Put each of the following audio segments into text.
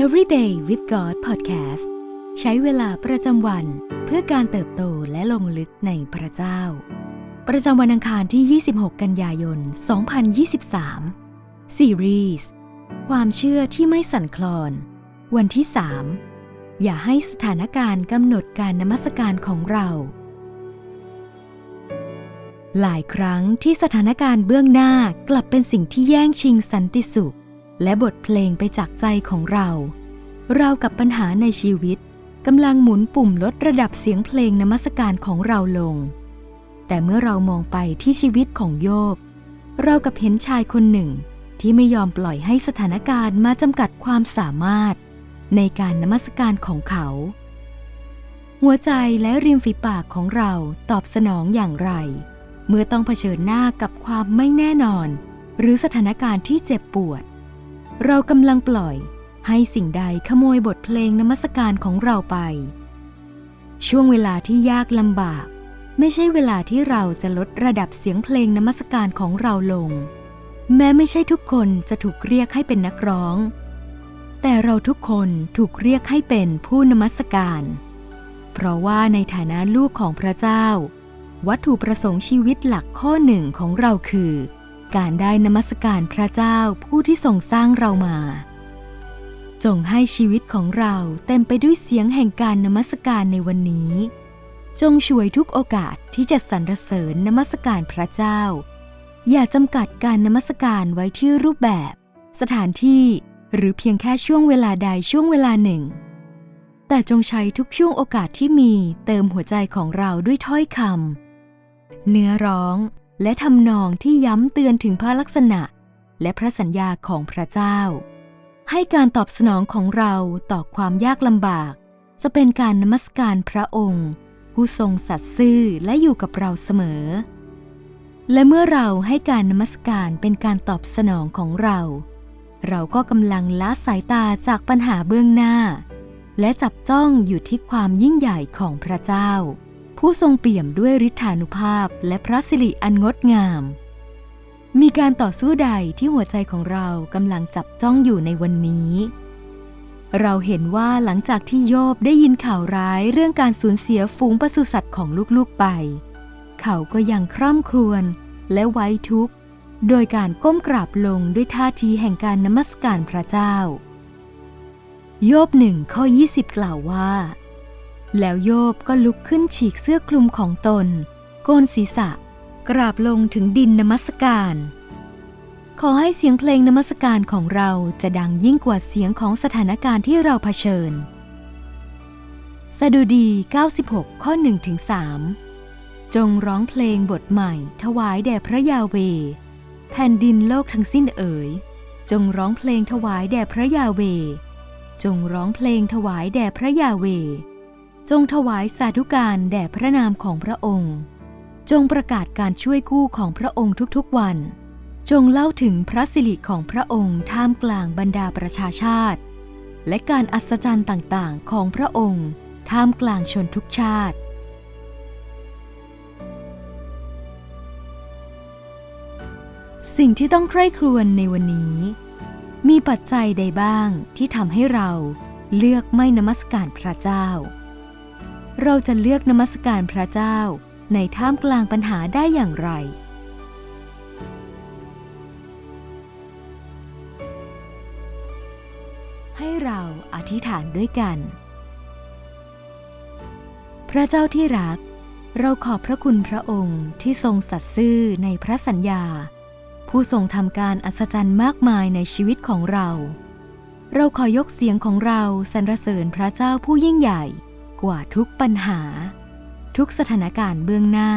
Everyday with God Podcast ใช้เวลาประจำวันเพื่อการเติบโตและลงลึกในพระเจ้า ประจำวันอังคารที่ 26 กันยายน 2023 ซีรีส์ความเชื่อที่ไม่สั่นคลอน วันที่ 3 อย่าให้สถานการณ์กำหนดการนมัสการของเรา หลายครั้งที่สถานการณ์เบื้องหน้ากลับเป็นสิ่งที่แย่งชิงสันติสุข และบทเพลงไปจากใจของเรา เรากับปัญหาในชีวิตกำลังหมุนปุ่มลดระดับเสียงเพลงนมัสการของเราลง แต่เมื่อเรามองไปที่ชีวิตของโยบ เรากับเห็นชายคนหนึ่งที่ไม่ยอมปล่อยให้สถานการณ์มาจำกัดความสามารถ ในการนมัสการของเขา หัวใจและริมฝีปากของเราตอบสนองอย่างไร เมื่อต้องเผชิญหน้ากับความไม่แน่นอน หรือสถานการณ์ที่เจ็บปวด เรากำลังปล่อยให้สิ่งใดขโมยบทเพลงนมัสการของเราไป ช่วงเวลาที่ยากลำบาก ไม่ใช่เวลาที่เราจะลดระดับเสียงเพลงนมัสการของเราลง แม้ไม่ใช่ทุกคนจะถูกเรียกให้เป็นนักร้อง แต่เราทุกคนถูกเรียกให้เป็นผู้นมัสการ เพราะว่าในฐานะลูกของพระเจ้า วัตถุประสงค์ชีวิตหลักข้อหนึ่งของเราคือ การได้นมัสการพระเจ้าผู้ที่ทรงสร้างเรามา จงให้ชีวิตของเราเต็มไปด้วยเสียงแห่งการนมัสการในวันนี้ จงช่วยทุกโอกาสที่จะสรรเสริญนมัสการพระเจ้า อย่าจำกัดการนมัสการไว้ที่รูปแบบ สถานที่หรือเพียงแค่ช่วงเวลาใดช่วงเวลาหนึ่ง แต่จงใช้ทุกช่วงโอกาสที่มีเติมหัวใจของเราด้วยถ้อยคำเนื้อร้อง และทำนองที่ย้ำเตือนถึงพระลักษณะ และพระสัญญาของพระเจ้า ให้การตอบสนองของเราต่อความยากลำบาก จะเป็นการนมัสการพระองค์ผู้ทรงสัตย์ซื่อและอยู่กับเราเสมอ และเมื่อเราให้การนมัสการเป็นการตอบสนองของเรา เราก็กำลังละสายตาจากปัญหาเบื้องหน้า และจับจ้องอยู่ที่ความยิ่งใหญ่ของพระเจ้า ผู้ทรงเปี่ยมด้วยฤทธานุภาพและพระสิริอันงดงาม มีการต่อสู้ใดที่หัวใจของเรากำลังจับจ้องอยู่ในวันนี้ เราเห็นว่าหลังจากที่โยบได้ยินข่าวร้ายเรื่องการสูญเสียฝูงปศุสัตว์ของลูกๆไป เขาก็ยังคร่ำครวญและไว้ทุกข์โดยการก้มกราบลงด้วยท่าทีแห่งการนมัสการพระเจ้า โยบหนึ่งข้อ 20 กล่าวว่า แล้วโยบก็ลุกขึ้นฉีกเสื้อคลุมของตน โกนศีรษะ กราบลงถึงดินนมัสการ ขอให้เสียงเพลงนมัสการของเราจะดังยิ่งกว่าเสียงของสถานการณ์ที่เราเผชิญสดุดี 96 ข้อ1ถึง3จงร้องเพลงบทใหม่ ถวายแด่พระยาเว แผ่นดินโลกทั้งสิ้นเอ๋ย จงร้องเพลงถวายแด่พระยาเว จงร้องเพลงถวายแด่พระยาเว จงถวายสาธุการแด่พระนามของพระองค์ จงประกาศการช่วยกู้ของพระองค์ทุกๆวัน จงเล่าถึงพระสิริของพระองค์ท่ามกลางบรรดาประชาชาติ และการอัศจรรย์ต่างๆ ของพระองค์ท่ามกลางชนทุกชาติ สิ่งที่ต้องใคร่ครวญในวันนี้ มีปัจจัยใดบ้างที่ทำให้เราเลือกไม่นมัสการพระเจ้า เราจะเลือกนมัสการพระเจ้าในท่ามกลางปัญหาได้อย่างไร ให้เราอธิษฐานด้วยกัน พระเจ้าที่รัก เราขอบพระคุณพระองค์ที่ทรงสัตย์ซื่อในพระสัญญา ผู้ทรงทำการอัศจรรย์มากมายในชีวิตของเรา เราขอยกเสียงของเราสรรเสริญพระเจ้าผู้ยิ่งใหญ่ กว่าทุกปัญหา ทุกสถานการณ์เบื้องหน้า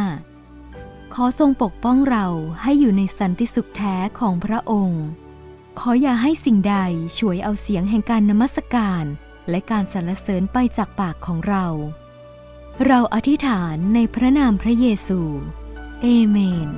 ขอทรงปกป้องเราให้อยู่ในสันติสุขแท้ของพระองค์ ขออย่าให้สิ่งใดช่วยเอาเสียงแห่งการนมัสการและการสรรเสริญไปจากปากของเรา เราอธิษฐานในพระนามพระเยซู เอเมน